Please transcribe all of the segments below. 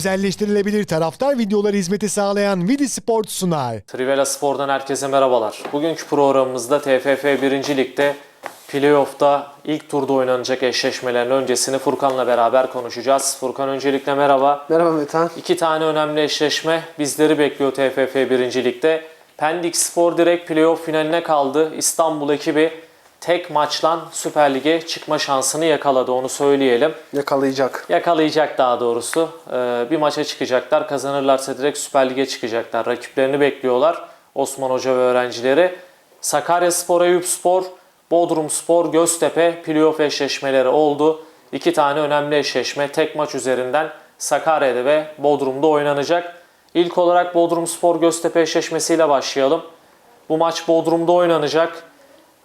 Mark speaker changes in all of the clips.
Speaker 1: Özelleştirilebilir taraftar videoları hizmeti sağlayan Vidi Sport sunar.
Speaker 2: Trivela Spor'dan herkese merhabalar. Bugünkü programımızda TFF 1. Lig'de playoff'ta ilk turda oynanacak eşleşmelerin öncesini Furkan'la beraber konuşacağız. Furkan öncelikle merhaba.
Speaker 3: Merhaba Metehan.
Speaker 2: İki tane önemli eşleşme bizleri bekliyor TFF 1. Lig'de. Pendik Spor direkt playoff finaline kaldı. İstanbul ekibi tek maçla Süper Lig'e çıkma şansını yakaladı onu söyleyelim.
Speaker 3: Yakalayacak.
Speaker 2: Yakalayacak daha doğrusu. Ee, bir maça çıkacaklar. Kazanırlarsa direkt Süper Lig'e çıkacaklar. Rakiplerini bekliyorlar. Osman Hoca ve öğrencileri. Sakarya Spor, Eyüp Spor, Bodrum Spor, Göztepe playoff eşleşmeleri oldu. İki tane önemli eşleşme tek maç üzerinden Sakarya'da ve Bodrum'da oynanacak. İlk olarak Bodrum Spor Göztepe eşleşmesiyle başlayalım. Bu maç Bodrum'da oynanacak.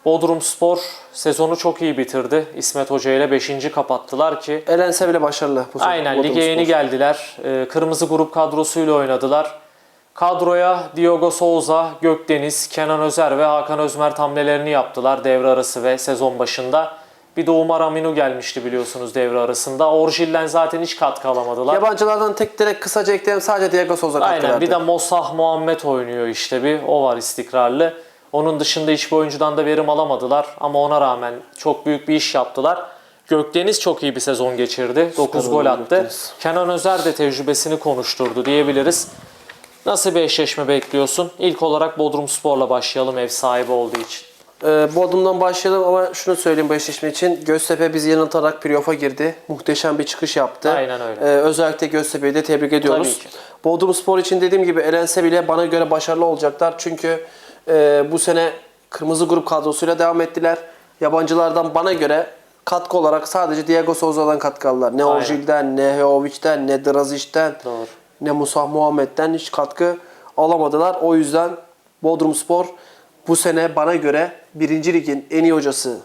Speaker 2: Bodrum Spor sezonu çok iyi bitirdi. İsmet Hoca ile 5. kapattılar ki
Speaker 3: Elense bile başarılı. Bu sene.
Speaker 2: Aynen
Speaker 3: Bodrum
Speaker 2: lige yeni
Speaker 3: Spor.
Speaker 2: geldiler. Ee, Kırmızı grup kadrosuyla oynadılar. Kadroya Diogo Souza, Gökdeniz, Kenan Özer ve Hakan Özmer hamlelerini yaptılar devre arası ve sezon başında. Bir de Umar Aminu gelmişti biliyorsunuz devre arasında. Orjil'den zaten hiç katkı alamadılar.
Speaker 3: Yabancılardan tek direkt kısaca ekleyelim sadece Diego Souza katkı
Speaker 2: Aynen
Speaker 3: verdi.
Speaker 2: bir de Mosah Muhammed oynuyor işte bir. O var istikrarlı. Onun dışında hiçbir oyuncudan da verim alamadılar. Ama ona rağmen çok büyük bir iş yaptılar. Gökdeniz çok iyi bir sezon geçirdi. 9 gol attı.
Speaker 3: Gökdeniz.
Speaker 2: Kenan Özer de tecrübesini konuşturdu diyebiliriz. Nasıl bir eşleşme bekliyorsun? İlk olarak Bodrum Spor'la başlayalım ev sahibi olduğu için.
Speaker 3: Ee, Bodrum'dan başlayalım ama şunu söyleyeyim bu eşleşme için. Göztepe bizi yanıltarak playoff'a girdi. Muhteşem bir çıkış yaptı.
Speaker 2: Aynen öyle.
Speaker 3: Ee, özellikle Göztepe'yi de tebrik ediyoruz.
Speaker 2: Tabii ki.
Speaker 3: Bodrum Spor için dediğim gibi elense bile bana göre başarılı olacaklar. Çünkü e, bu sene kırmızı grup kadrosuyla devam ettiler. Yabancılardan bana göre katkı olarak sadece Diego Souza'dan katkı aldılar. Ne
Speaker 2: Aynen.
Speaker 3: Orjil'den, ne Heovic'den, ne Drazic'den,
Speaker 2: Doğru.
Speaker 3: ne Musah Muhammed'den hiç katkı alamadılar. O yüzden Bodrum Spor bu sene bana göre birinci ligin en iyi hocası,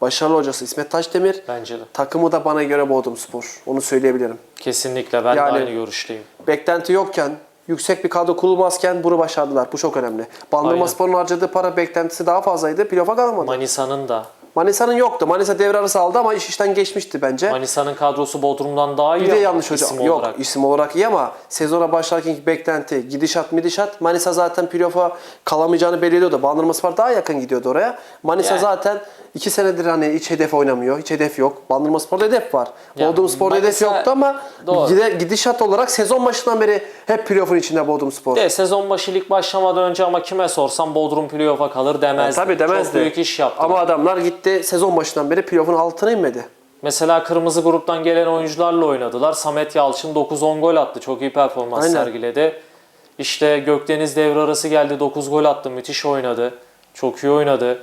Speaker 3: başarılı hocası İsmet Taşdemir.
Speaker 2: Bence de.
Speaker 3: Takımı da bana göre Bodrum Spor. Onu söyleyebilirim.
Speaker 2: Kesinlikle ben
Speaker 3: Yani-
Speaker 2: de aynı görüşteyim.
Speaker 3: Beklenti yokken, yüksek bir kadro kurulmazken bunu başardılar. Bu çok önemli. Bandırma
Speaker 2: Aynen.
Speaker 3: Spor'un harcadığı para beklentisi daha fazlaydı. Playoff'a kalamadı.
Speaker 2: Manisa'nın da.
Speaker 3: Manisa'nın yoktu. Manisa devre arası aldı ama iş işten geçmişti bence.
Speaker 2: Manisa'nın kadrosu Bodrum'dan daha iyi
Speaker 3: bir de yanlış hocam.
Speaker 2: isim
Speaker 3: Yok
Speaker 2: olarak.
Speaker 3: isim olarak iyi ama sezona başlarkenki beklenti, gidişat midişat. Manisa zaten playoff'a kalamayacağını belli ediyordu. Bandırma Spor daha yakın gidiyordu oraya. Manisa
Speaker 2: Yani.
Speaker 3: zaten iki senedir hani hiç hedef oynamıyor. Hiç hedef yok. Bandırma Spor'da hedef var.
Speaker 2: Ya,
Speaker 3: Bodrum Spor'da hedef
Speaker 2: Manisa-
Speaker 3: yoktu ama gide- gidişat olarak sezon başından beri hep playoff'un içinde Bodrum Spor.
Speaker 2: De sezon başı lig başlamadan önce ama kime sorsam Bodrum playoff'a kalır demezdi.
Speaker 3: Tabii demezdi.
Speaker 2: Çok büyük iş yaptı.
Speaker 3: Ama adamlar gitti sezon başından beri playoff'un altına inmedi.
Speaker 2: Mesela kırmızı gruptan gelen oyuncularla oynadılar. Samet Yalçın 9-10 gol attı. Çok iyi performans
Speaker 3: Aynen.
Speaker 2: sergiledi. İşte Gökdeniz devre arası geldi. 9 gol attı. Müthiş oynadı. Çok iyi oynadı.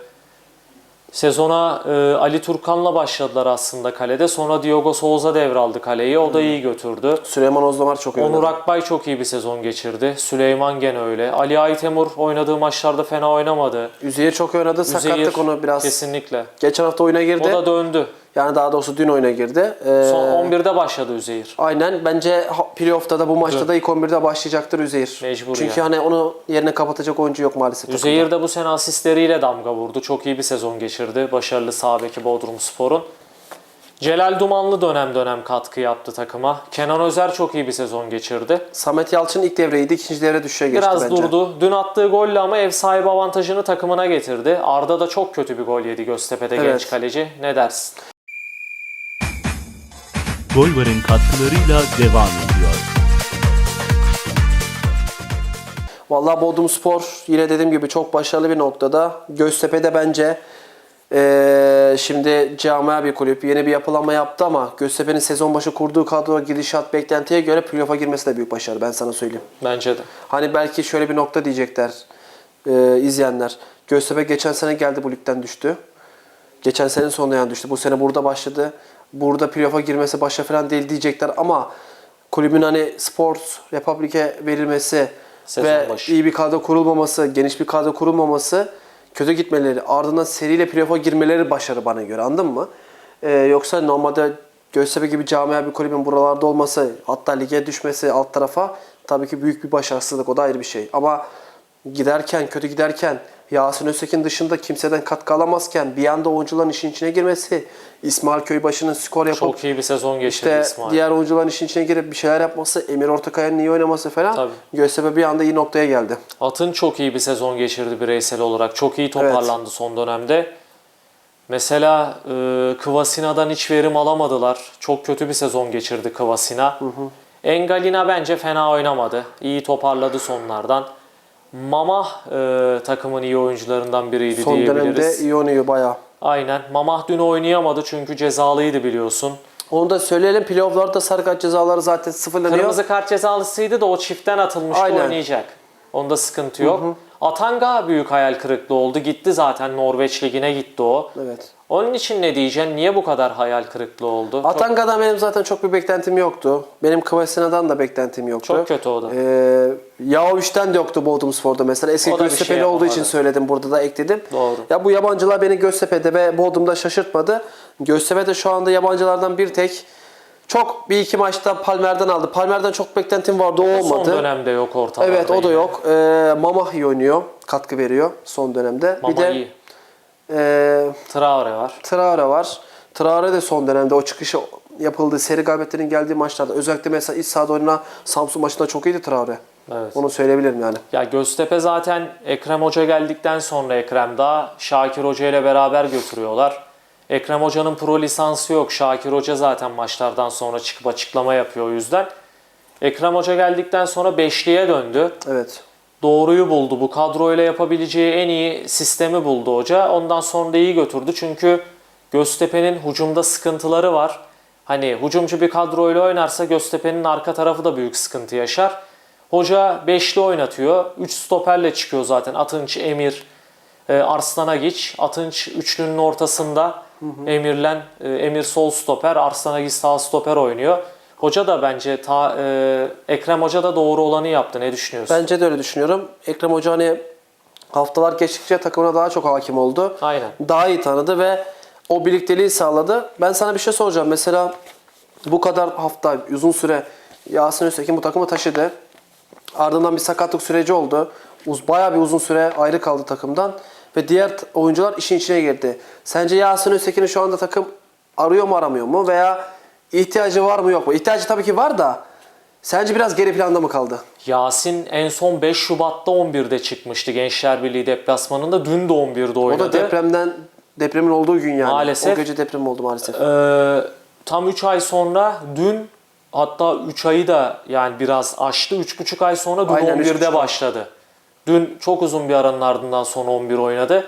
Speaker 2: Sezona e, Ali Turkan'la başladılar aslında kalede. Sonra Diogo Souza devraldı kaleyi. O da iyi götürdü.
Speaker 3: Süleyman Ozdamar çok iyi
Speaker 2: Onur
Speaker 3: oynadı.
Speaker 2: Akbay çok iyi bir sezon geçirdi. Süleyman gene öyle. Ali Aytemur oynadığı maçlarda fena oynamadı.
Speaker 3: Üzeyir çok oynadı. Sakatlık
Speaker 2: Üzeyir
Speaker 3: onu biraz.
Speaker 2: kesinlikle.
Speaker 3: Geçen hafta oyuna girdi.
Speaker 2: O da döndü.
Speaker 3: Yani daha doğrusu dün oyuna girdi. Ee,
Speaker 2: Son 11'de başladı Üzeyir.
Speaker 3: Aynen. Bence playoff'ta da bu maçta da ilk 11'de başlayacaktır Üzeyir.
Speaker 2: Mecbur
Speaker 3: Çünkü
Speaker 2: yani.
Speaker 3: hani onu yerine kapatacak oyuncu yok maalesef.
Speaker 2: Üzeyir de bu sene asistleriyle damga vurdu. Çok iyi bir sezon geçirdi. Başarılı sağ beki Bodrum Spor'un. Celal Dumanlı dönem dönem katkı yaptı takıma. Kenan Özer çok iyi bir sezon geçirdi.
Speaker 3: Samet Yalçın ilk devreydi. ikinci devre düşüşe geçti
Speaker 2: Biraz
Speaker 3: bence.
Speaker 2: durdu. Dün attığı golle ama ev sahibi avantajını takımına getirdi. Arda da çok kötü bir gol yedi Göztepe'de
Speaker 3: Evet.
Speaker 2: genç kaleci. Ne dersin?
Speaker 4: Golvar'ın katkılarıyla devam ediyor.
Speaker 3: Vallahi Bodrum Spor yine dediğim gibi çok başarılı bir noktada. Göztepe'de bence eee, şimdi camia bir kulüp yeni bir yapılanma yaptı ama Göztepe'nin sezon başı kurduğu kadro gidişat beklentiye göre playoff'a girmesi de büyük başarı ben sana söyleyeyim.
Speaker 2: Bence de.
Speaker 3: Hani belki şöyle bir nokta diyecekler e, izleyenler. Göztepe geçen sene geldi bu ligden düştü. Geçen senenin sonunda yani düştü. Bu sene burada başladı. Burada playoff'a girmesi başa falan değil diyecekler ama kulübün hani Sports Republic'e verilmesi
Speaker 2: Sezon
Speaker 3: ve
Speaker 2: başı.
Speaker 3: iyi bir kadro kurulmaması, geniş bir kadro kurulmaması, kötü gitmeleri, ardından seriyle playoff'a girmeleri başarı bana göre anladın mı? E, yoksa normalde Göztepe gibi camia bir kulübün buralarda olması, hatta lige düşmesi alt tarafa tabii ki büyük bir başarısızlık. O da ayrı bir şey. Ama giderken, kötü giderken Yasin Öztekin dışında kimseden katkı alamazken bir anda oyuncuların işin içine girmesi, İsmail Köybaşı'nın skor yapıp
Speaker 2: Çok iyi bir sezon geçirdi
Speaker 3: işte
Speaker 2: İsmail.
Speaker 3: diğer oyuncuların işin içine girip bir şeyler yapması, Emir Ortakaya'nın iyi oynaması falan
Speaker 2: Tabii.
Speaker 3: Göztepe bir anda iyi noktaya geldi.
Speaker 2: Atın çok iyi bir sezon geçirdi bireysel olarak. Çok iyi toparlandı son dönemde. Mesela e, Kvasina'dan hiç verim alamadılar. Çok kötü bir sezon geçirdi Kvasina. Engalina bence fena oynamadı. İyi toparladı sonlardan. Mamah e, takımın iyi oyuncularından biriydi
Speaker 3: Son
Speaker 2: diyebiliriz.
Speaker 3: dönemde iyi oynuyor bayağı.
Speaker 2: Aynen. Mamah dün oynayamadı çünkü cezalıydı biliyorsun.
Speaker 3: Onu da söyleyelim. Playoff'larda sarı kart cezaları zaten sıfırlanıyor.
Speaker 2: Kırmızı kart cezalısıydı da o çiftten atılmıştı
Speaker 3: Aynen.
Speaker 2: oynayacak. Onda sıkıntı yok. Atanga büyük hayal kırıklığı oldu. Gitti zaten Norveç Ligi'ne gitti o.
Speaker 3: Evet.
Speaker 2: Onun için ne diyeceksin? Niye bu kadar hayal kırıklığı oldu?
Speaker 3: Atanga'dan benim zaten çok bir beklentim yoktu. Benim Kvasina'dan da beklentim yoktu.
Speaker 2: Çok kötü o da.
Speaker 3: Ee, Yahovic'ten de yoktu Bodrum Spor'da mesela. Eski Göztepe'li
Speaker 2: şey
Speaker 3: olduğu için söyledim burada da ekledim.
Speaker 2: Doğru.
Speaker 3: Ya bu yabancılar beni Göztepe'de ve Bodrum'da şaşırtmadı. Göztepe'de şu anda yabancılardan bir tek çok bir iki maçta Palmer'den aldı. Palmer'den çok beklentim vardı o olmadı.
Speaker 2: Son dönemde yok ortalarda.
Speaker 3: Evet o da
Speaker 2: yine.
Speaker 3: yok. Ee, Mamah iyi oynuyor. Katkı veriyor son dönemde.
Speaker 2: Mama
Speaker 3: bir de
Speaker 2: iyi.
Speaker 3: e,
Speaker 2: Traore var.
Speaker 3: Traore var. Traore de son dönemde o çıkışı yapıldığı seri galibiyetlerin geldiği maçlarda özellikle mesela iç sahada oynanan Samsun maçında çok iyiydi Traore.
Speaker 2: Evet.
Speaker 3: Onu söyleyebilirim yani.
Speaker 2: Ya Göztepe zaten Ekrem Hoca geldikten sonra Ekrem daha Şakir Hoca ile beraber götürüyorlar. Ekrem Hoca'nın pro lisansı yok. Şakir Hoca zaten maçlardan sonra çıkıp açıklama yapıyor o yüzden. Ekrem Hoca geldikten sonra beşliğe döndü.
Speaker 3: Evet.
Speaker 2: Doğruyu buldu. Bu kadroyla yapabileceği en iyi sistemi buldu hoca. Ondan sonra da iyi götürdü. Çünkü Göztepe'nin hücumda sıkıntıları var. Hani hücumcu bir kadroyla oynarsa Göztepe'nin arka tarafı da büyük sıkıntı yaşar. Hoca beşli oynatıyor. 3 stoperle çıkıyor zaten. Atınç, Emir, e, Arslanagiç. Atınç üçlünün ortasında. Emirlen, e, Emir sol stoper, Arslanagiç sağ stoper oynuyor. Hoca da bence ta, e, Ekrem Hoca da doğru olanı yaptı. Ne düşünüyorsun?
Speaker 3: Bence de öyle düşünüyorum. Ekrem Hoca hani haftalar geçtikçe takımına daha çok hakim oldu.
Speaker 2: Aynen.
Speaker 3: Daha iyi tanıdı ve o birlikteliği sağladı. Ben sana bir şey soracağım. Mesela bu kadar hafta uzun süre Yasin Öztekin bu takımı taşıdı. Ardından bir sakatlık süreci oldu. Uz bayağı bir uzun süre ayrı kaldı takımdan ve diğer oyuncular işin içine girdi. Sence Yasin Öztekin'i şu anda takım arıyor mu aramıyor mu veya ihtiyacı var mı yok mu? İhtiyacı tabii ki var da sence biraz geri planda mı kaldı?
Speaker 2: Yasin en son 5 Şubat'ta 11'de çıkmıştı Gençler Birliği deplasmanında. Dün de 11'de
Speaker 3: O
Speaker 2: oynadı.
Speaker 3: da depremden depremin olduğu gün yani.
Speaker 2: Maalesef.
Speaker 3: O gece deprem oldu maalesef.
Speaker 2: Ee, tam 3 ay sonra dün hatta 3 ayı da yani biraz aştı. 3,5 ay sonra dün
Speaker 3: Aynen, üç
Speaker 2: 11'de
Speaker 3: buçuk ay.
Speaker 2: Dün çok uzun bir aranın ardından sonra 11 oynadı.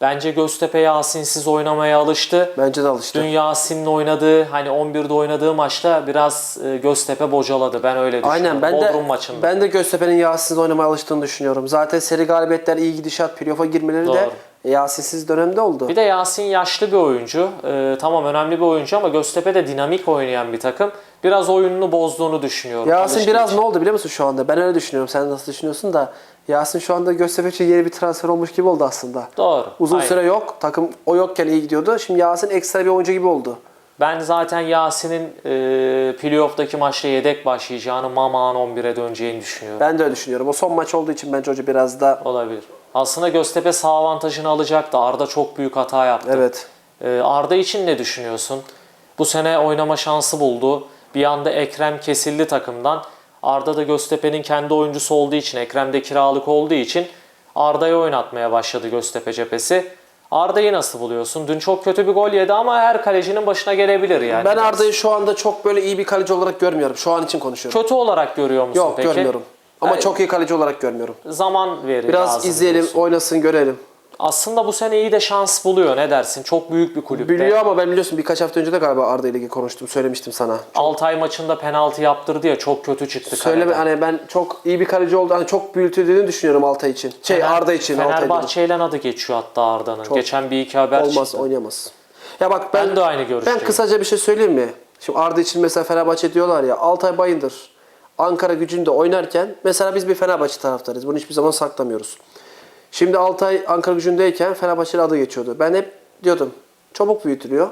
Speaker 2: Bence Göztepe Yasin'siz oynamaya alıştı.
Speaker 3: Bence de alıştı.
Speaker 2: Dün Yasin'le oynadığı hani 11'de oynadığı maçta biraz e, Göztepe bocaladı. Ben öyle düşünüyorum.
Speaker 3: Aynen ben
Speaker 2: Bodrum
Speaker 3: de
Speaker 2: maçında.
Speaker 3: ben de Göztepe'nin Yasin'siz oynamaya alıştığını düşünüyorum. Zaten seri galibiyetler iyi gidişat, playoff'a girmeleri de
Speaker 2: Doğru.
Speaker 3: Yasin'siz dönemde oldu.
Speaker 2: Bir de Yasin yaşlı bir oyuncu. Ee, tamam önemli bir oyuncu ama Göztepe de dinamik oynayan bir takım. Biraz oyununu bozduğunu düşünüyorum.
Speaker 3: Yasin biraz
Speaker 2: için.
Speaker 3: ne oldu biliyor musun şu anda? Ben öyle düşünüyorum. Sen nasıl düşünüyorsun da Yasin şu anda Göztepe için yeni bir transfer olmuş gibi oldu aslında.
Speaker 2: Doğru.
Speaker 3: Uzun
Speaker 2: Aynen.
Speaker 3: süre yok. Takım o yokken iyi gidiyordu. Şimdi Yasin ekstra bir oyuncu gibi oldu.
Speaker 2: Ben zaten Yasin'in e, playoff'taki maçta yedek başlayacağını, Mama'nın 11'e döneceğini düşünüyorum.
Speaker 3: Ben de öyle düşünüyorum. O son maç olduğu için bence hoca biraz da
Speaker 2: Olabilir. Aslında Göztepe sağ avantajını alacaktı. Arda çok büyük hata yaptı.
Speaker 3: evet.
Speaker 2: Ee, Arda için ne düşünüyorsun? Bu sene oynama şansı buldu. Bir anda Ekrem kesildi takımdan. Arda da Göztepe'nin kendi oyuncusu olduğu için, Ekrem de kiralık olduğu için Arda'yı oynatmaya başladı Göztepe cephesi. Arda'yı nasıl buluyorsun? Dün çok kötü bir gol yedi ama her kalecinin başına gelebilir yani.
Speaker 3: Ben Arda'yı şu anda çok böyle iyi bir kaleci olarak görmüyorum. Şu an için konuşuyorum.
Speaker 2: kötü olarak görüyor musun
Speaker 3: Yok
Speaker 2: peki?
Speaker 3: görmüyorum. Ama
Speaker 2: Yani
Speaker 3: çok iyi kaleci olarak görmüyorum.
Speaker 2: zaman verir
Speaker 3: Biraz
Speaker 2: lazım
Speaker 3: izleyelim,
Speaker 2: diyorsun.
Speaker 3: oynasın, görelim.
Speaker 2: Aslında bu sene iyi de şans buluyor. Ne dersin? Çok büyük bir kulüpte.
Speaker 3: Biliyor ama ben biliyorsun birkaç hafta önce de galiba Arda ile ilgili konuştum, söylemiştim sana.
Speaker 2: Altay maçında penaltı yaptırdı ya çok kötü çıktı
Speaker 3: Söyleme
Speaker 2: kaleden.
Speaker 3: hani ben çok iyi bir kaleci oldu. Hani çok büyütüldüğünü düşünüyorum Altay için. Şey
Speaker 2: Fener-
Speaker 3: Arda için.
Speaker 2: Fenerbahçe ile adı geçiyor hatta Arda'nın. Geçen bir iki haber
Speaker 3: Olmaz,
Speaker 2: çıktı.
Speaker 3: oynayamaz. Ya bak ben,
Speaker 2: Ben de aynı
Speaker 3: Ben
Speaker 2: görüşteyim.
Speaker 3: kısaca bir şey söyleyeyim mi? Şimdi Arda için mesela Fenerbahçe diyorlar ya Altay Bayındır Ankara gücünde oynarken mesela biz bir Fenerbahçe taraftarıyız. Bunu hiçbir zaman saklamıyoruz. Şimdi Altay Ankara gücündeyken Fenerbahçe'nin adı geçiyordu. Ben hep diyordum çabuk büyütülüyor.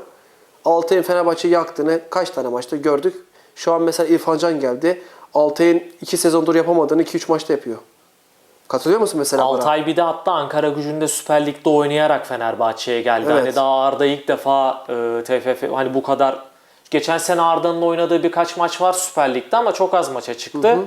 Speaker 3: Altay'ın Fenerbahçe'yi yaktığını kaç tane maçta gördük. Şu an mesela İrfan Can geldi. Altay'ın iki sezondur yapamadığını 2-3 maçta yapıyor. Katılıyor musun mesela buna?
Speaker 2: Altay bir de hatta Ankara gücünde Süper Lig'de oynayarak Fenerbahçe'ye geldi.
Speaker 3: Evet.
Speaker 2: Hani daha Arda ilk defa e, TFF hani bu kadar geçen sene Arda'nın oynadığı birkaç maç var Süper Lig'de ama çok az maça çıktı.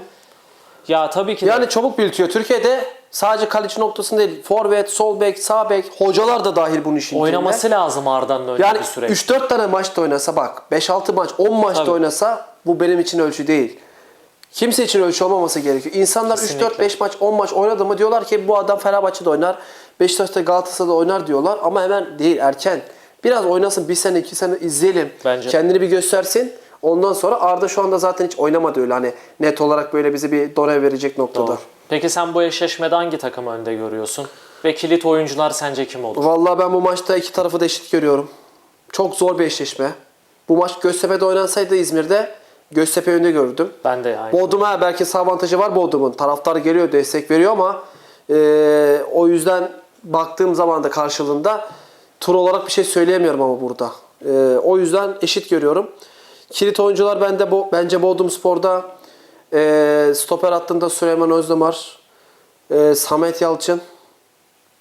Speaker 2: Ya tabii ki de
Speaker 3: Yani çabuk büyütüyor. Türkiye'de sadece kaleci noktasında değil. Forvet, sol bek, sağ bek, hocalar da dahil bunun işin
Speaker 2: oynaması
Speaker 3: içinde.
Speaker 2: lazım Arda'nın önceki
Speaker 3: Yani
Speaker 2: süreç.
Speaker 3: 3-4 tane maçta oynasa bak 5-6 maç 10 maçta
Speaker 2: Tabii.
Speaker 3: oynasa bu benim için ölçü değil. Kimse için ölçü olmaması gerekiyor. İnsanlar
Speaker 2: Kesinlikle.
Speaker 3: 3-4-5 maç 10 maç oynadı mı diyorlar ki bu adam Fenerbahçe'de oynar. Beşiktaş'ta Galatasaray'da oynar diyorlar ama hemen değil erken. Biraz oynasın bir sene iki sene izleyelim.
Speaker 2: Bence.
Speaker 3: Kendini bir göstersin. Ondan sonra Arda şu anda zaten hiç oynamadı öyle hani net olarak böyle bize bir done verecek noktada.
Speaker 2: Doğru. Peki sen bu eşleşmede hangi takımı önde görüyorsun? Ve kilit oyuncular sence kim olur?
Speaker 3: Vallahi ben bu maçta iki tarafı da eşit görüyorum. Çok zor bir eşleşme. Bu maç Göztepe'de oynansaydı İzmir'de Göztepe önde gördüm.
Speaker 2: Ben de aynı.
Speaker 3: Bodrum'a belki avantajı var Bodrum'un. Taraftar geliyor, destek veriyor ama eee, o yüzden baktığım zaman da karşılığında tur olarak bir şey söyleyemiyorum ama burada. Eee, o yüzden eşit görüyorum. Kilit oyuncular bende bu bence Bodrum Spor'da eee stoper hattında Süleyman Özdemir, eee, Samet Yalçın,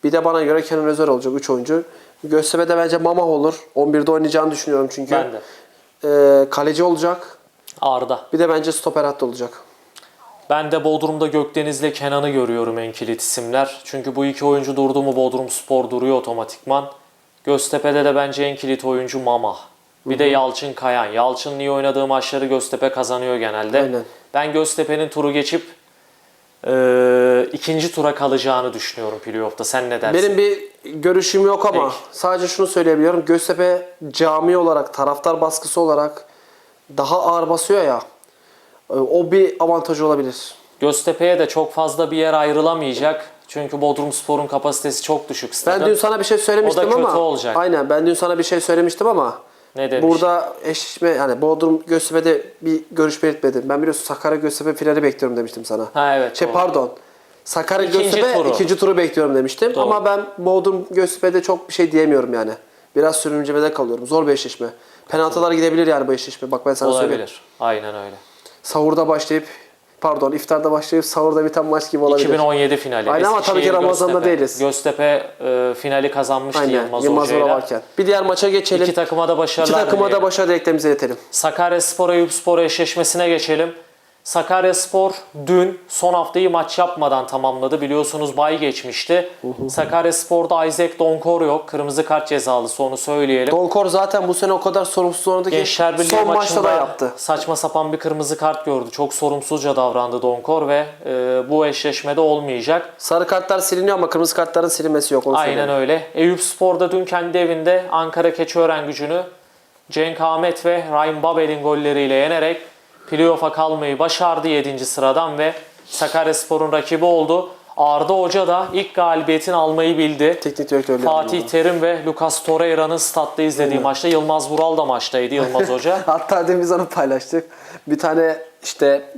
Speaker 3: bir de bana göre Kenan Özer olacak 3 oyuncu. Göztepe'de bence Mamah olur. 11'de oynayacağını düşünüyorum çünkü.
Speaker 2: Ben de.
Speaker 3: Eee, kaleci olacak.
Speaker 2: Arda.
Speaker 3: Bir de bence stoper hattı olacak.
Speaker 2: Ben de Bodrum'da Gökdeniz'le Kenan'ı görüyorum en kilit isimler. Çünkü bu iki oyuncu durdu mu Bodrum Spor duruyor otomatikman. Göztepe'de de bence en kilit oyuncu Mama. Bir de Yalçın Kayan. Yalçın'ın iyi oynadığı maçları Göztepe kazanıyor genelde.
Speaker 3: Aynen.
Speaker 2: Ben Göztepe'nin turu geçip e, ikinci tura kalacağını düşünüyorum playoff'ta. Sen ne dersin?
Speaker 3: Benim bir görüşüm yok ama
Speaker 2: Peki.
Speaker 3: sadece şunu söyleyebiliyorum. Göztepe cami olarak, taraftar baskısı olarak daha ağır basıyor ya. e, O bir avantaj olabilir.
Speaker 2: Göztepe'ye de çok fazla bir yer ayrılamayacak. Çünkü Bodrum Spor'un kapasitesi çok düşük.
Speaker 3: Ben
Speaker 2: stadın.
Speaker 3: dün sana bir şey söylemiştim
Speaker 2: O da kötü
Speaker 3: ama
Speaker 2: olacak.
Speaker 3: aynen ben dün sana bir şey söylemiştim ama
Speaker 2: Ne demiş?
Speaker 3: burada eşleşme yani Bodrum Göztepe'de bir görüş belirtmedim. Ben biliyorsun Sakarya Göztepe finali bekliyorum demiştim sana.
Speaker 2: Ha, evet,
Speaker 3: Şey
Speaker 2: doğru.
Speaker 3: pardon. Sakarya Göztepe
Speaker 2: turu.
Speaker 3: ikinci turu bekliyorum demiştim.
Speaker 2: Doğru.
Speaker 3: Ama ben Bodrum Göztepe'de çok bir şey diyemiyorum yani. Biraz sürüncemede kalıyorum. Zor bir eşleşme. Penaltılar gidebilir yani bu eşleşme. Bak ben sana söyleyeyim.
Speaker 2: Olabilir. Aynen öyle.
Speaker 3: Sahurda başlayıp pardon iftarda başlayıp sahurda biten maç gibi olabilir.
Speaker 2: 2017 finali.
Speaker 3: Aynen ama tabii ki Ramazan'da
Speaker 2: Göztepe.
Speaker 3: değiliz.
Speaker 2: Göztepe e, finali kazanmıştı
Speaker 3: Aynen.
Speaker 2: Yılmaz,
Speaker 3: Yılmaz
Speaker 2: Hoca'yla.
Speaker 3: varken. Bir diğer maça geçelim.
Speaker 2: İki takıma da
Speaker 3: İki
Speaker 2: başarılar
Speaker 3: takıma da başarı dileklerimizi iletelim.
Speaker 2: Sakarya Spor Eyüp Spor eşleşmesine geçelim. Sakarya Spor dün son haftayı maç yapmadan tamamladı. Biliyorsunuz bay geçmişti. Sakarya Spor'da Isaac Donkor yok. Kırmızı kart cezalısı onu söyleyelim.
Speaker 3: Donkor zaten bu sene o kadar sorumsuz oynadı ki
Speaker 2: Gençler Birliği
Speaker 3: son maçta
Speaker 2: maçında
Speaker 3: da yaptı.
Speaker 2: saçma sapan bir kırmızı kart gördü. Çok sorumsuzca davrandı Donkor ve e, bu eşleşmede olmayacak.
Speaker 3: Sarı kartlar siliniyor ama kırmızı kartların silinmesi yok. Onu
Speaker 2: Aynen
Speaker 3: söyleyeyim.
Speaker 2: öyle. Eyüp Spor'da dün kendi evinde Ankara Keçiören gücünü Cenk Ahmet ve Ryan Babel'in golleriyle yenerek playoff'a kalmayı başardı 7. sıradan ve Sakaryaspor'un rakibi oldu. Arda Hoca da ilk galibiyetini almayı bildi.
Speaker 3: Teknik direktörlüğü
Speaker 2: Fatih. Terim ve Lucas Torreira'nın statta izlediği maçta Yılmaz Vural da maçtaydı Yılmaz Hoca.
Speaker 3: Hatta biz onu paylaştık. Bir tane işte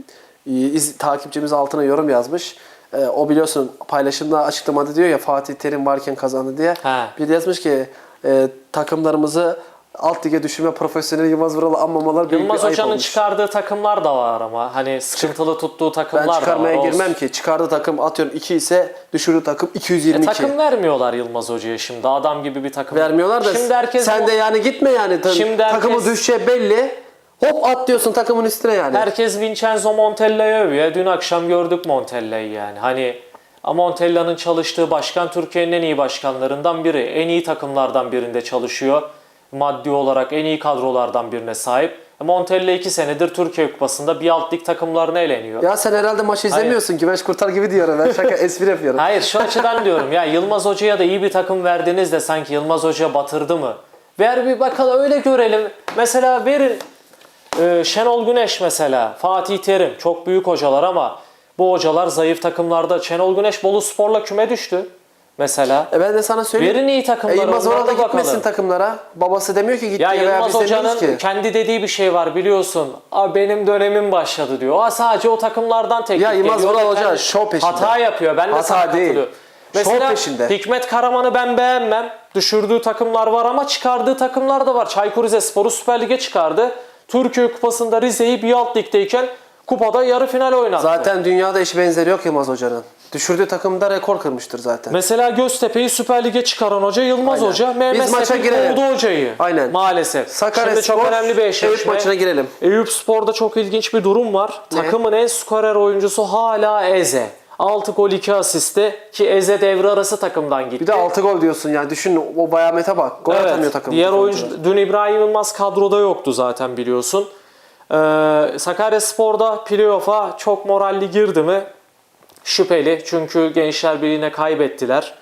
Speaker 3: e, iz, takipçimiz altına yorum yazmış. E, o biliyorsun paylaşımda açıklamada diyor ya Fatih Terim varken kazandı diye.
Speaker 2: He.
Speaker 3: Bir de yazmış ki e, takımlarımızı alt lige düşürme profesyonel Yılmaz Vural'ı anmamalar büyük
Speaker 2: Yılmaz
Speaker 3: bir ayıp
Speaker 2: Hoca'nın
Speaker 3: olmuş.
Speaker 2: çıkardığı takımlar da var ama hani sıkıntılı tuttuğu takımlar
Speaker 3: Ben
Speaker 2: da var.
Speaker 3: çıkarmaya
Speaker 2: Olsun.
Speaker 3: girmem ki. Çıkardığı takım atıyorum 2 ise düşürdüğü takım 222.
Speaker 2: E, takım vermiyorlar Yılmaz Hoca'ya şimdi. Adam gibi bir takım.
Speaker 3: Vermiyorlar da
Speaker 2: Şimdi herkes
Speaker 3: sen de yani gitme yani. Ta-
Speaker 2: Şimdi herkes-
Speaker 3: Takımı düşeceği belli. Hop at diyorsun takımın üstüne yani.
Speaker 2: Herkes Vincenzo Montella'yı övüyor. Dün akşam gördük Montella'yı yani. Hani Montella'nın çalıştığı başkan Türkiye'nin en iyi başkanlarından biri. En iyi takımlardan birinde çalışıyor. Maddi olarak en iyi kadrolardan birine sahip. Montella 2 senedir Türkiye Kupası'nda bir alt lig takımlarına eleniyor.
Speaker 3: Ya sen herhalde maçı izlemiyorsun. Güvenç Kurtar gibi diyorum. Ben şaka espri yapıyorum.
Speaker 2: Hayır şu açıdan diyorum ya Yılmaz Hoca'ya da iyi bir takım verdiniz de sanki Yılmaz Hoca batırdı mı? Ver bir bakalım öyle görelim. Mesela verin e, Şenol Güneş mesela, Fatih Terim çok büyük hocalar ama bu hocalar zayıf takımlarda. Şenol Güneş Bolu Spor'la küme düştü mesela.
Speaker 3: E ben de sana söyleyeyim.
Speaker 2: Verin iyi
Speaker 3: E
Speaker 2: takımları.
Speaker 3: Yılmaz Oral da gitmesin
Speaker 2: bakalım.
Speaker 3: takımlara. Babası demiyor ki git
Speaker 2: Ya
Speaker 3: veya
Speaker 2: Yılmaz
Speaker 3: biz
Speaker 2: Hoca'nın
Speaker 3: ki.
Speaker 2: kendi dediği bir şey var biliyorsun. Aa, benim dönemim başladı diyor. Aa, sadece o takımlardan teklif
Speaker 3: Ya Yılmaz
Speaker 2: geliyor.
Speaker 3: Vural Hoca şov peşinde.
Speaker 2: Hata yapıyor. Ben de
Speaker 3: Hata
Speaker 2: sana
Speaker 3: değil.
Speaker 2: katılıyorum.
Speaker 3: Şov
Speaker 2: Mesela
Speaker 3: peşinde.
Speaker 2: Hikmet Karaman'ı ben beğenmem. Düşürdüğü takımlar var ama çıkardığı takımlar da var. Çaykur Rizespor'u Süper Lig'e çıkardı. Türkiye Kupası'nda Rize'yi bir alt ligdeyken kupada yarı final oynattı.
Speaker 3: Zaten dünyada eşi benzeri yok Yılmaz Hoca'nın. Düşürdüğü takımda rekor kırmıştır zaten.
Speaker 2: Mesela Göztepe'yi Süper Lig'e çıkaran hoca Yılmaz
Speaker 3: Aynen.
Speaker 2: Hoca.
Speaker 3: Biz
Speaker 2: Mehmet
Speaker 3: maça
Speaker 2: Sepil
Speaker 3: girelim.
Speaker 2: kovdu hocayı.
Speaker 3: Aynen.
Speaker 2: Maalesef.
Speaker 3: Sakarya
Speaker 2: Şimdi çok
Speaker 3: Spor,
Speaker 2: önemli bir eşleşme.
Speaker 3: Eyüp maçına girelim.
Speaker 2: Eyüp Spor'da çok ilginç bir durum var.
Speaker 3: Ne?
Speaker 2: Takımın en skorer oyuncusu hala Eze. 6 gol 2 asiste ki Eze devre arası takımdan gitti.
Speaker 3: Bir de 6 gol diyorsun yani düşün o bayamete bak. Gol
Speaker 2: Evet,
Speaker 3: atamıyor takım.
Speaker 2: Diğer oyuncu dün İbrahim Yılmaz kadroda yoktu zaten biliyorsun. Ee, Sakarya Spor'da playoff'a çok moralli girdi mi? Şüpheli. Çünkü Gençler Birliği'ne kaybettiler.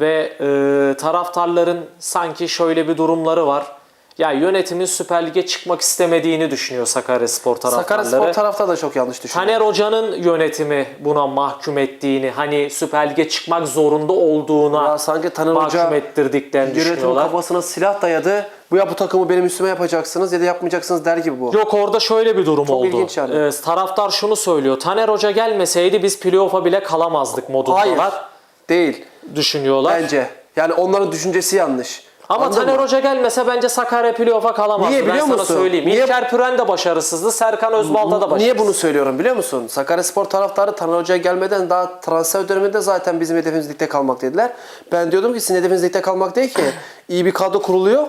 Speaker 2: Ve e, taraftarların sanki şöyle bir durumları var. Ya yönetimin Süper Lig'e çıkmak istemediğini düşünüyor Sakarya Spor taraftarları.
Speaker 3: Sakarya Spor tarafta da çok yanlış düşünüyor.
Speaker 2: Taner Hoca'nın yönetimi buna mahkum ettiğini, hani Süper Lig'e çıkmak zorunda olduğuna
Speaker 3: Ya sanki Taner
Speaker 2: mahkum
Speaker 3: Hoca
Speaker 2: ettirdiklerini düşünüyorlar.
Speaker 3: kafasına silah dayadı. Bu ya bu takımı benim üstüme yapacaksınız ya da yapmayacaksınız der gibi bu.
Speaker 2: Yok orada şöyle bir durum oldu.
Speaker 3: ilginç yani.
Speaker 2: Ee, taraftar şunu söylüyor. Taner Hoca gelmeseydi biz playoff'a bile kalamazdık
Speaker 3: Hayır.
Speaker 2: modundalar.
Speaker 3: Değil.
Speaker 2: Düşünüyorlar.
Speaker 3: Bence. Yani onların düşüncesi yanlış.
Speaker 2: Ama
Speaker 3: Anladın
Speaker 2: Taner
Speaker 3: mı?
Speaker 2: Hoca gelmese bence Sakarya playoff'a kalamazdı.
Speaker 3: Niye biliyor
Speaker 2: ben sana
Speaker 3: musun?
Speaker 2: söyleyeyim.
Speaker 3: Niye-
Speaker 2: İlker Püren de başarısızdı. Serkan Özbal'da da başarısız.
Speaker 3: Niye bunu söylüyorum biliyor musun? Sakaryaspor taraftarı Taner Hoca'ya gelmeden daha transfer döneminde zaten bizim hedefimiz ligde kalmak dediler. Ben diyordum ki sizin hedefiniz ligde kalmak değil ki. İyi bir kadro kuruluyor.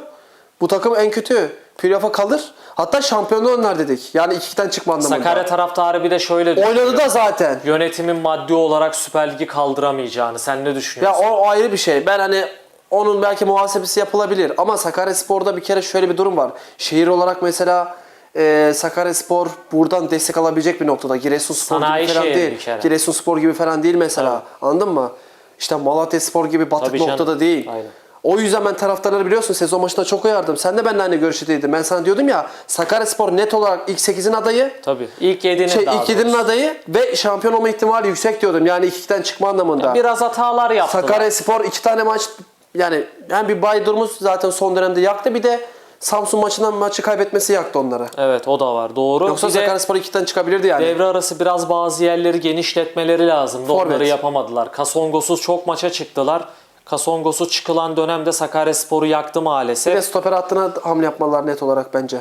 Speaker 3: Bu takım en kötü. Playoff'a kalır. Hatta şampiyonluğu oynar dedik. Yani ikiden çıkma anlamında.
Speaker 2: Sakarya taraftarı bir de şöyle düşünüyor.
Speaker 3: Oynadı da zaten.
Speaker 2: Yönetimin maddi olarak Süper Lig'i kaldıramayacağını. Sen ne
Speaker 3: Ya
Speaker 2: düşünüyorsun?
Speaker 3: o ayrı bir şey. Ben hani onun belki muhasebesi yapılabilir. Ama Sakaryaspor'da bir kere şöyle bir durum var. Şehir olarak mesela e, Sakaryaspor buradan destek alabilecek bir noktada. Giresunspor
Speaker 2: Sanayi
Speaker 3: gibi falan değil. Giresunspor gibi falan değil mesela. Anladın mı? İşte Malatyaspor gibi batık
Speaker 2: Tabii canım.
Speaker 3: noktada değil.
Speaker 2: Aynen.
Speaker 3: O yüzden ben taraftarları biliyorsun sezon başında çok uyardım. Sen de benimle aynı görüşteydin. Ben sana diyordum ya Sakaryaspor net olarak ilk 8'in adayı.
Speaker 2: Tabii. İlk yediğinin
Speaker 3: Şey,
Speaker 2: daha
Speaker 3: ilk 7'nin
Speaker 2: doğrusu.
Speaker 3: adayı ve şampiyon olma ihtimali yüksek diyordum. Yani ilk ikiden çıkma anlamında.
Speaker 2: Biraz hatalar yaptılar.
Speaker 3: Sakarya Spor iki tane maç yani hem bir bay durumumuz zaten son dönemde yaktı bir de Samsun maçından maçı kaybetmesi yaktı onları.
Speaker 2: Evet o da var. Doğru.
Speaker 3: Yoksa
Speaker 2: Bir de-
Speaker 3: Sakarya Spor ikiden çıkabilirdi yani.
Speaker 2: Devre arası biraz bazı yerleri genişletmeleri lazımdı.
Speaker 3: Forvet.
Speaker 2: Onları yapamadılar. Kasongosuz çok maça çıktılar. Kasongosuz çıkılan dönemde Sakaryaspor'u yaktı
Speaker 3: Bir de
Speaker 2: maalesef.
Speaker 3: stoper hattına hamle yapmalılar net olarak bence.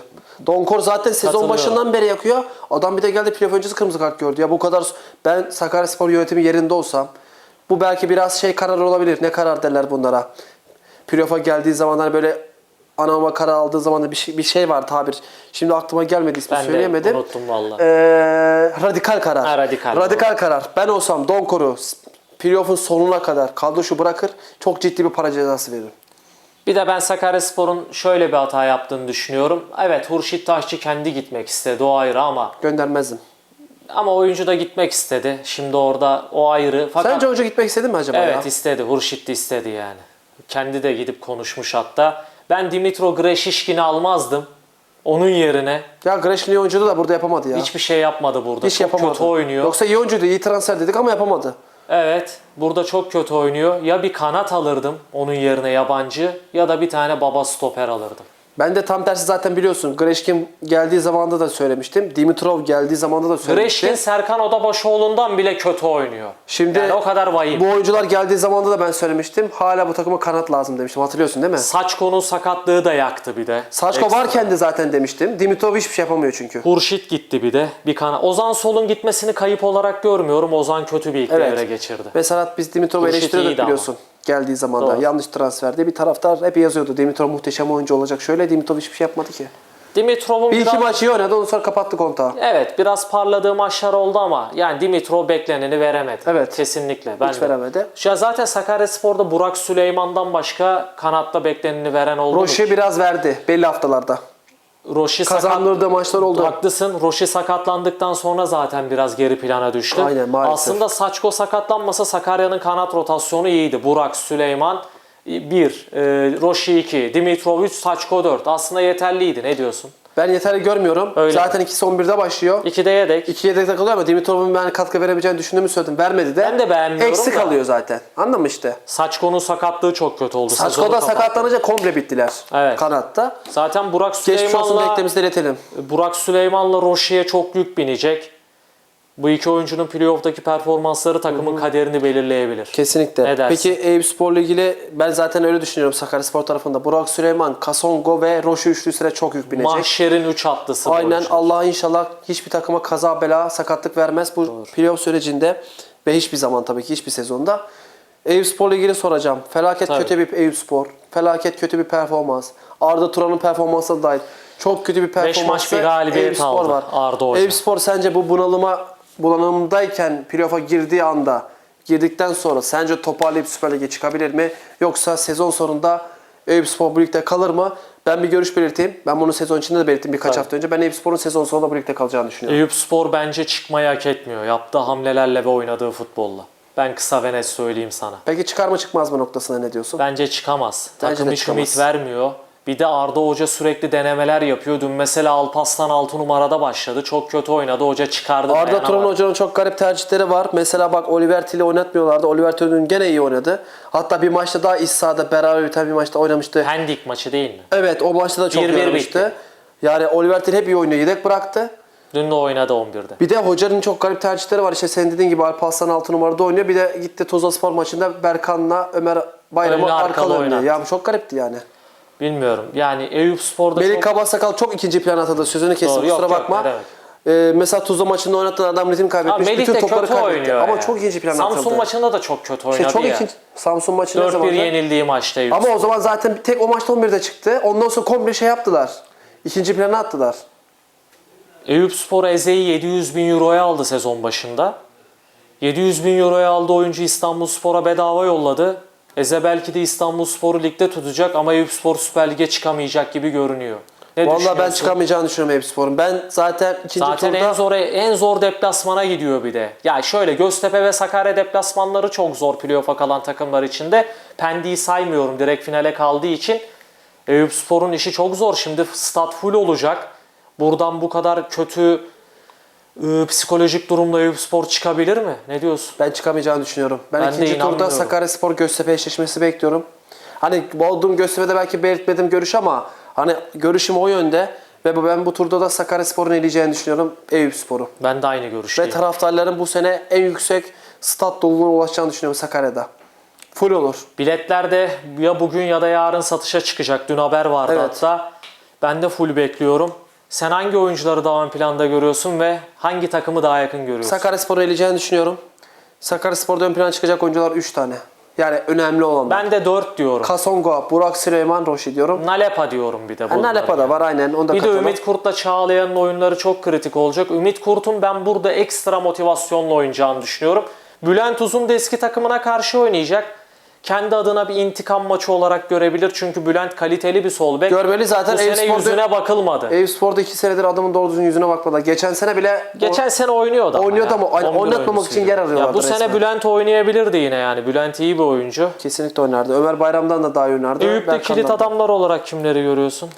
Speaker 3: Donkor zaten sezon
Speaker 2: Katılıyorum.
Speaker 3: başından beri yakıyor. Adam bir de geldi playoff öncesi kırmızı kart gördü. Ya bu kadar ben Sakarya Spor yönetimi yerinde olsam bu belki biraz şey karar olabilir. Ne karar derler bunlara? Playoff'a geldiği zamanlar böyle anama karar aldığı zaman bir şey, bir şey var tabir. Şimdi aklıma gelmedi ismi
Speaker 2: Ben
Speaker 3: söyleyemedim.
Speaker 2: unuttum valla.
Speaker 3: Ee, radikal karar.
Speaker 2: Ha, radikal,
Speaker 3: Radikal karar. Ben olsam Donkor'u playoff'un sonuna kadar kadroşu bırakır. Çok ciddi bir para cezası veririm.
Speaker 2: Bir de ben Sakaryaspor'un şöyle bir hata yaptığını düşünüyorum. Evet Hurşit Taşçı kendi gitmek istedi o ayrı ama
Speaker 3: Göndermezdim.
Speaker 2: Ama oyuncu da gitmek istedi. Şimdi orada o ayrı. Fakat
Speaker 3: Sence hoca gitmek istedi mi acaba
Speaker 2: Evet
Speaker 3: ya?
Speaker 2: istedi. Hurşit de istedi yani. Kendi de gidip konuşmuş hatta. Ben Dimitro Greşişkin'i almazdım. Onun yerine
Speaker 3: Ya Greşli oyuncu da burada yapamadı ya.
Speaker 2: hiçbir şey yapmadı burada.
Speaker 3: Hiç
Speaker 2: çok
Speaker 3: yapamadı.
Speaker 2: kötü oynuyor.
Speaker 3: Yoksa iyi oyuncuydu, iyi transfer dedik ama yapamadı.
Speaker 2: Evet, burada çok kötü oynuyor. Ya bir kanat alırdım onun yerine yabancı ya da bir tane baba stoper alırdım.
Speaker 3: Ben de tam tersi zaten biliyorsun. Greşkin geldiği zamanda da söylemiştim. Dimitrov geldiği zamanda da söylemiştim.
Speaker 2: Greşkin Serkan Odabaşoğlu'ndan bile kötü oynuyor.
Speaker 3: Şimdi
Speaker 2: yani o kadar vahim.
Speaker 3: Bu oyuncular geldiği zamanda da ben söylemiştim. Hala bu takıma kanat lazım demiştim. Hatırlıyorsun değil mi?
Speaker 2: Saçko'nun sakatlığı da yaktı bir de.
Speaker 3: Saçko
Speaker 2: Ekstra.
Speaker 3: varken de zaten demiştim. Dimitrov hiçbir şey yapamıyor çünkü.
Speaker 2: Hurşit gitti bir de. Bir kana. Ozan Sol'un gitmesini kayıp olarak görmüyorum. Ozan kötü bir ilk
Speaker 3: Evet.
Speaker 2: devre geçirdi.
Speaker 3: Mesela biz Dimitrov'u eleştiriyorduk
Speaker 2: iyiydi ama.
Speaker 3: Geldiği zamanda.
Speaker 2: Doğru.
Speaker 3: Yanlış transfer diye bir taraftar hep yazıyordu. Dimitrov muhteşem oyuncu olacak. Şöyle Dimitrov hiçbir şey yapmadı ki.
Speaker 2: Dimitrov'un
Speaker 3: Bir
Speaker 2: biraz...
Speaker 3: iki maç iyi oynadı ondan sonra kapattı kontağı.
Speaker 2: Evet biraz parladığı maçlar oldu ama yani Dimitrov bekleneni veremedi.
Speaker 3: Evet.
Speaker 2: Kesinlikle. Ben
Speaker 3: Hiç veremedi.
Speaker 2: Ya zaten Sakaryaspor'da Burak Süleyman'dan başka kanatta bekleneni veren oldu?
Speaker 3: Roşe biraz verdi belli haftalarda.
Speaker 2: Roşi sakat...
Speaker 3: Kazandırdığı maçlar oldu.
Speaker 2: Haklısın. Roşi sakatlandıktan sonra zaten biraz geri plana düştü.
Speaker 3: Aynen, maalesef.
Speaker 2: Aslında Saçko sakatlanmasa Sakarya'nın kanat rotasyonu iyiydi. Burak, Süleyman 1, Roşi 2, Dimitrov 3, Saçko 4. Aslında yeterliydi. Ne diyorsun?
Speaker 3: Ben yeterli görmüyorum.
Speaker 2: Öyle
Speaker 3: Zaten ikisi 11'de başlıyor.
Speaker 2: 2'de yedek.
Speaker 3: İki yedek takılıyor ama Dimitrov'un ben katkı verebileceğini düşündüğümü söyledim. Vermedi de.
Speaker 2: Ben de beğenmiyorum
Speaker 3: Eksik
Speaker 2: da.
Speaker 3: kalıyor zaten. Anladın mı işte?
Speaker 2: Saçko'nun sakatlığı çok kötü oldu.
Speaker 3: Saçko'da
Speaker 2: kapattı.
Speaker 3: sakatlanınca komple bittiler.
Speaker 2: Evet.
Speaker 3: Kanatta.
Speaker 2: Zaten Burak
Speaker 3: Geçmiş olsun
Speaker 2: Süleyman'la
Speaker 3: dileklerimizi de iletelim.
Speaker 2: Burak Süleyman'la Roşi'ye çok yük binecek. Bu iki oyuncunun playoff'taki performansları takımın kaderini belirleyebilir.
Speaker 3: Kesinlikle.
Speaker 2: Ne dersin?
Speaker 3: Peki Eyüp Spor'la ilgili ben zaten öyle düşünüyorum Sakaryaspor tarafında. Burak Süleyman, Kasongo ve Roşu üçlüsüne çok yük binecek.
Speaker 2: Mahşerin 3 atlısı.
Speaker 3: Aynen. Allah inşallah hiçbir takıma kaza bela sakatlık vermez bu playoff sürecinde ve hiçbir zaman tabii ki hiçbir sezonda. Eyüp Spor'la ilgili soracağım. Felaket
Speaker 2: Tabii.
Speaker 3: kötü bir Eyüp Spor. Felaket kötü bir performans. Arda Turan'ın performansı da dahil. Çok kötü bir performans.
Speaker 2: maç bir galibiyet aldı Arda Hoca.
Speaker 3: Eyüp Spor sence bu bunalıma bulanımdayken playoff'a girdiği anda girdikten sonra sence toparlayıp Süper Lig'e çıkabilir mi? Yoksa sezon sonunda Eyüp Spor bu ligde kalır mı? Ben bir görüş belirteyim. Ben bunu sezon içinde de belirttim birkaç
Speaker 2: Tabii.
Speaker 3: hafta önce. Ben Eyüp Spor'un sezon sonunda bu ligde kalacağını düşünüyorum.
Speaker 2: Eyüp Spor bence çıkmayı hak etmiyor. Yaptığı hamlelerle ve oynadığı futbolla. Ben kısa ve net söyleyeyim sana.
Speaker 3: Peki çıkar mı çıkmaz mı noktasına ne diyorsun?
Speaker 2: Bence çıkamaz.
Speaker 3: Bence
Speaker 2: Takım hiç ümit
Speaker 3: çıkamaz.
Speaker 2: vermiyor. Bir de Arda Hoca sürekli denemeler yapıyor. Dün mesela Alpaslan 6 numarada başladı. Çok kötü oynadı. Hoca çıkardı.
Speaker 3: Arda. Turan Hoca'nın çok garip tercihleri var. Mesela bak Oliver Till'i oynatmıyorlardı. Oliver Till'in gene iyi oynadı. Hatta bir maçta daha iç sahada beraber biten bir maçta oynamıştı.
Speaker 2: Pendik maçı değil mi?
Speaker 3: Evet o maçta da çok
Speaker 2: 1-1
Speaker 3: iyi oynamıştı. Yani Oliver Till hep iyi oynuyor. Yedek bıraktı.
Speaker 2: Dün de oynadı 11'de.
Speaker 3: Bir de hocanın çok garip tercihleri var. İşte sen dediğin gibi Alparslan 6 numarada oynuyor. Bir de gitti Tuzla Spor maçında Berkan'la Ömer Bayram'ı
Speaker 2: arkalı
Speaker 3: oynuyor. Ya bu çok garipti yani.
Speaker 2: Bilmiyorum. Yani Eyüp Spor'da
Speaker 3: Melih
Speaker 2: çok...
Speaker 3: Kabasakal çok ikinci plana atıldı. Sözünü kestim
Speaker 2: Doğru, yok,
Speaker 3: kusura
Speaker 2: yok,
Speaker 3: bakma.
Speaker 2: ne demek.
Speaker 3: Ee, mesela Tuzla maçında oynattığı adam ritim kaybetmiş.
Speaker 2: Melih
Speaker 3: Bütün topları
Speaker 2: kötü
Speaker 3: kaybetti.
Speaker 2: oynuyor
Speaker 3: Ama
Speaker 2: yani.
Speaker 3: çok ikinci plana
Speaker 2: Samsun
Speaker 3: atıldı.
Speaker 2: maçında da çok kötü oynadı
Speaker 3: Şey, çok
Speaker 2: ya.
Speaker 3: ikinci. Samsun maçı ne
Speaker 2: 4-1
Speaker 3: zaman?
Speaker 2: yenildiği maçta Eyüp
Speaker 3: Ama o zaman zaten tek o maçta 11'de çıktı. Ondan sonra komple şey yaptılar. İkinci plana attılar.
Speaker 2: Eyüp Spor Eze'yi 700 bin euroya aldı sezon başında. 700 bin euroya aldığı oyuncu İstanbul Spor'a bedava yolladı. Eze belki de İstanbul Spor'u ligde tutacak ama Eyüp Spor Süper Lig'e çıkamayacak gibi görünüyor. Ne
Speaker 3: Vallahi ben
Speaker 2: düşünüyorsun?
Speaker 3: çıkamayacağını düşünüyorum Eyüp Spor'un. Ben zaten ikinci
Speaker 2: Zaten
Speaker 3: turda...
Speaker 2: en zor en zor deplasmana gidiyor bir de. Ya şöyle Göztepe ve Sakarya deplasmanları çok zor playoff'a kalan takımlar içinde. Pendik'i saymıyorum direkt finale kaldığı için. Eyüp Spor'un işi çok zor. Şimdi stat full olacak. Buradan bu kadar kötü ıı, psikolojik durumla Eyüp Spor çıkabilir mi? Ne diyorsun?
Speaker 3: Ben çıkamayacağını düşünüyorum. Ben,
Speaker 2: Ben de
Speaker 3: ikinci turda
Speaker 2: inanmıyorum.
Speaker 3: Sakaryaspor Göztepe eşleşmesi bekliyorum. Hani Bodrum Göztepe'de belki belirtmedim görüş ama hani görüşüm o yönde ve ben bu turda da Sakaryaspor'un eleyeceğini düşünüyorum Eyüp Spor'u.
Speaker 2: Ben de aynı
Speaker 3: Ve
Speaker 2: görüşteyim.
Speaker 3: taraftarların bu sene en yüksek stat doluluğuna ulaşacağını düşünüyorum Sakarya'da. Full olur.
Speaker 2: Biletler de ya bugün ya da yarın satışa çıkacak. Dün haber vardı
Speaker 3: Evet.
Speaker 2: hatta. Ben de full bekliyorum. Sen hangi oyuncuları daha ön planda görüyorsun ve hangi takımı daha yakın görüyorsun?
Speaker 3: Sakaryaspor'u eleyeceğini düşünüyorum. Sakaryaspor'da ön plana çıkacak oyuncular 3 tane. Yani önemli olanlar.
Speaker 2: ben de 4 diyorum.
Speaker 3: Kasongo, Burak Süleyman, Roşi diyorum.
Speaker 2: Nalepa diyorum bir de. Bunlara
Speaker 3: Nalepa da
Speaker 2: yani.
Speaker 3: var aynen. Onu da
Speaker 2: Bir de
Speaker 3: katalım.
Speaker 2: Ümit Kurt'la Çağlayan'ın oyunları çok kritik olacak. Ümit Kurt'un ben burada ekstra motivasyonla oynayacağını düşünüyorum. Bülent Uzun da eski takımına karşı oynayacak. Kendi adına bir intikam maçı olarak görebilir. Çünkü Bülent kaliteli bir sol bek.
Speaker 3: Görmeli zaten
Speaker 2: Bu
Speaker 3: Eyüp
Speaker 2: sene
Speaker 3: Spor'da-
Speaker 2: yüzüne bakılmadı.
Speaker 3: Eyüp Spor'da 2 senedir adamın doğru düzgün yüzüne bakmadılar. Geçen sene bile
Speaker 2: Geçen sene oynuyordu ama
Speaker 3: Oynuyordu ama hani
Speaker 2: 11
Speaker 3: oynatmamak
Speaker 2: oyuncusuydu.
Speaker 3: için yer arıyorlardı
Speaker 2: Ya bu sene
Speaker 3: resmen.
Speaker 2: Bülent oynayabilirdi yine yani. Bülent iyi bir oyuncu.
Speaker 3: kesinlikle oynardı. Ömer Bayram'dan da daha iyi oynardı.
Speaker 2: Eyüp'te
Speaker 3: Berkan'dan
Speaker 2: kilit
Speaker 3: da.
Speaker 2: adamlar olarak kimleri görüyorsun?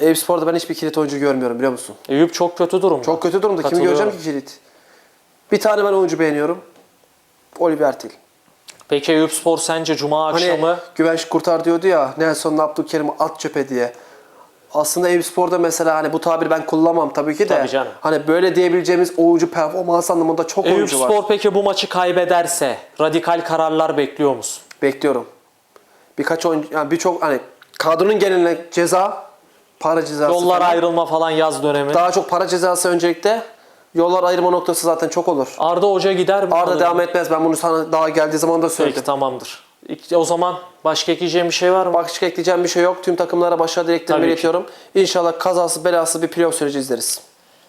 Speaker 3: Eyüp Spor'da ben hiçbir kilit oyuncu görmüyorum biliyor musun?
Speaker 2: Eyüp çok kötü durumda.
Speaker 3: Çok kötü durumda. Kimi
Speaker 2: Katılıyorum.
Speaker 3: göreceğim ki kilit? Bir tane ben oyuncu beğeniyorum. Oliver Til.
Speaker 2: Peki Eyüp Spor sence Cuma
Speaker 3: Hani
Speaker 2: akşamı
Speaker 3: Güvenç Kurtar diyordu ya Nelson'la Abdülkerim'i at çöpe diye. Aslında Eyüp Spor'da mesela hani bu tabiri ben kullanmam tabii ki de.
Speaker 2: Tabii canım.
Speaker 3: Hani böyle diyebileceğimiz oyuncu performans anlamında çok
Speaker 2: Eyüp
Speaker 3: oyuncu var.
Speaker 2: Spor peki bu maçı kaybederse radikal kararlar bekliyor musun?
Speaker 3: Bekliyorum. Birkaç oyuncu yani birçok hani kadronun geneline ceza, para cezası.
Speaker 2: Yollar
Speaker 3: falan.
Speaker 2: ayrılma falan yaz dönemi.
Speaker 3: Daha çok para cezası öncelikle. Yollar ayırma noktası zaten çok olur.
Speaker 2: Arda Hoca gider mi?
Speaker 3: Arda devam etmez. Ben bunu sana daha geldiği zaman da söyledim.
Speaker 2: Peki tamamdır. O zaman başka ekleyeceğim bir şey var mı?
Speaker 3: Başka ekleyeceğim bir şey yok. Tüm takımlara başarı dileklerimi
Speaker 2: Tabii ki.
Speaker 3: iletiyorum. İnşallah kazası belasız bir playoff süreci izleriz.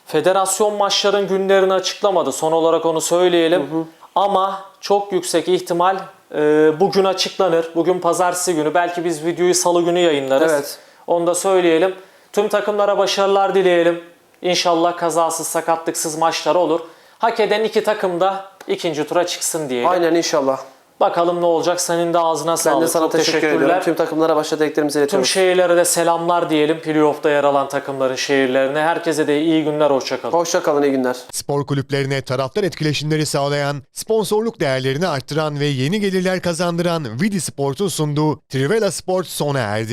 Speaker 2: Federasyon maçların günlerini açıklamadı. Son olarak onu söyleyelim. Ama çok yüksek ihtimal e, bugün açıklanır. Bugün pazartesi günü. Belki biz videoyu salı günü yayınlarız.
Speaker 3: Evet.
Speaker 2: Onu da söyleyelim. Tüm takımlara başarılar dileyelim. İnşallah kazasız sakatlıksız maçlar olur. Hak eden iki takım da ikinci tura çıksın diyelim.
Speaker 3: Aynen inşallah.
Speaker 2: Bakalım ne olacak. Senin de ağzına
Speaker 3: Ben
Speaker 2: sağlık.
Speaker 3: de sana
Speaker 2: Çok
Speaker 3: teşekkür
Speaker 2: teşekkürler.
Speaker 3: ediyorum. Tüm takımlara başarı dileklerimizi
Speaker 2: Tüm
Speaker 3: iletiyorum.
Speaker 2: şehirlere de selamlar diyelim. Playoff'ta yer alan takımların şehirlerine. Herkese de iyi günler. Hoşçakalın.
Speaker 3: Hoşça kalın, iyi günler.
Speaker 1: Spor kulüplerine taraftar etkileşimleri sağlayan, sponsorluk değerlerini arttıran ve yeni gelirler kazandıran Vidi Sport'un sunduğu Trivela Sport sona erdi.